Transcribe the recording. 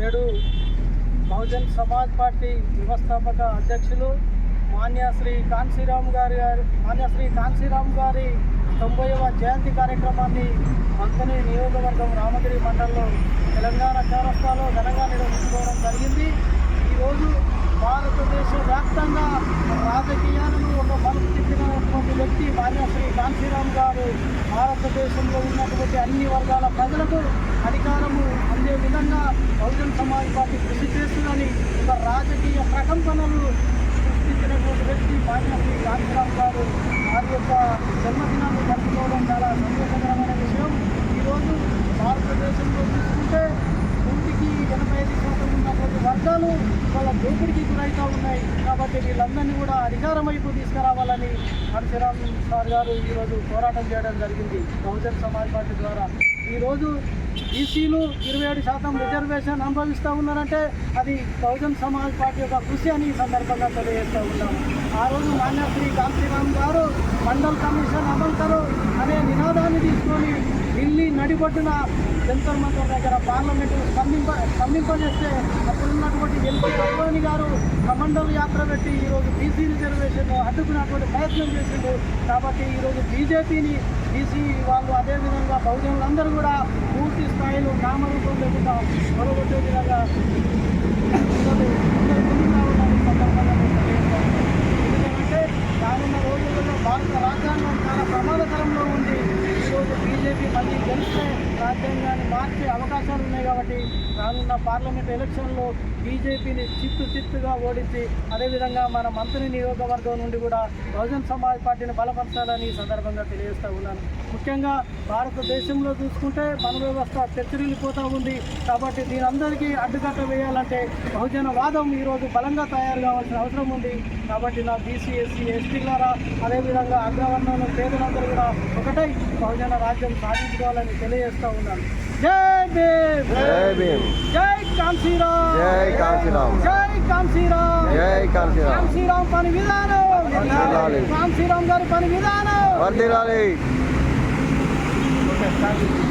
నేడు బహుజన్ సమాజ్ పార్టీ వ్యవస్థాపక అధ్యక్షులు మాన్యశ్రీ కాన్సీరామ్ గారి గారి మాన్యశ్రీ కాన్సీరామ్ గారి తొంభైవ జయంతి కార్యక్రమాన్ని మంతని నియోజకవర్గం రామగిరి మండలంలో తెలంగాణ చౌరస్తాలో ఘనంగా నిర్వహించుకోవడం జరిగింది. ఈరోజు భారతదేశ వ్యాప్తంగా రాజకీయాలను ఒక మలుపు తిప్పినటువంటి వ్యక్తి మాన్యశ్రీ కాన్సీరామ్ గారు భారతదేశంలో ఉన్నటువంటి అన్ని వర్గాల ప్రజలకు అధికారము అందే విధంగా బహుజన సమాజ్ పార్టీ కృషి చేస్తుందని ఒక రాజకీయ ప్రకంపనలు సృష్టించినటువంటి వ్యక్తి మాన్య శ్రీ కాంశీరామ్ గారు వారి యొక్క జన్మదినాన్ని జరుపుకోవడం చాలా సంతోషకరమైన విషయం ఈరోజు భారతదేశంలో చూసుకుంటే నూటికి ఎనభై ఐదు శాతం ఉన్నటువంటి వాళ్ళ దోపిడికి గురవుతూ ఉన్నాయి. కాబట్టి వీళ్ళందరినీ కూడా అధికారం వైపు తీసుకురావాలని పరశురామ్ సార్ గారు ఈరోజు పోరాటం చేయడం జరిగింది. బహుజన్ సమాజ్ పార్టీ ద్వారా. ఈరోజు బీసీలు ఇరవై ఏడు శాతం రిజర్వేషన్ అనుభవిస్తూ ఉన్నారంటే అది బహుజన్ సమాజ్ పార్టీ యొక్క కృషి అని ఈ సందర్భంగా తెలియజేస్తూ ఉన్నాం. ఆ రోజు మాన్య శ్రీ కాంతిరామ్ గారు మండల్ కమిషన్ అమలు నడిబొడ్డున జంతర్ మంతర్ దగ్గర పార్లమెంటు స్పందింప స్పందింపజేస్తే అప్పుడున్నటువంటి ఎల్పీ అద్వాని గారు కమండల్ యాత్ర పెట్టి ఈరోజు బీసీ రిజర్వేషన్ అడ్డుకున్నటువంటి ప్రయత్నం చేసిండు. కాబట్టి ఈరోజు బీజేపీని బీసీ వాళ్ళు అదేవిధంగా బహుజనులందరూ కూడా పూర్తి స్థాయిలో నామరూపం లేకుండా పొరగొట్టే విధంగా ఎందుకంటే రానున్న రోజుల్లో భారత రాజ్యాంగం చాలా ప్రమాదకరంలో ఉంది. బీజేపీ మళ్ళీ గెలిస్తే రాజ్యాంగాన్ని మార్చే అవకాశాలు ఉన్నాయి కాబట్టి రానున్న పార్లమెంట్ ఎలక్షన్లో బీజేపీని చిత్తు చిత్తుగా ఓడించి అదేవిధంగా మన మంత్రి నియోజకవర్గం నుండి కూడా బహుజన్ సమాజ్ పార్టీని బలపరచాలని ఈ సందర్భంగా తెలియజేస్తూ ఉన్నాను. ముఖ్యంగా భారతదేశంలో చూసుకుంటే మన వ్యవస్థ తెచ్చిరిల్లిపోతూ ఉంది. కాబట్టి దీనందరికీ అడ్డుకట్ట వేయాలంటే బహుజన వాదం ఈరోజు బలంగా తయారు కావాల్సిన అవసరం ఉంది. కాబట్టి నా బీసీ ఎస్సీ ఎస్టీలారా అదేవిధంగా అగ్రవర్ణంలో పేదలందరూ కూడా ఒకటై బహుజన రాజ్యం సాధించుకోవాలని తెలియజేస్తూ ఉన్నాను. జై భీమ్! జై భీమ్! జై కాంశీరామ్! జై కాంశీరామ్! జై కాంశీరామ్! జై కాంశీరామ్! కాంశీరామ్ పని విధానం. కాంశీరామ్ గారి పని విధానం! యూ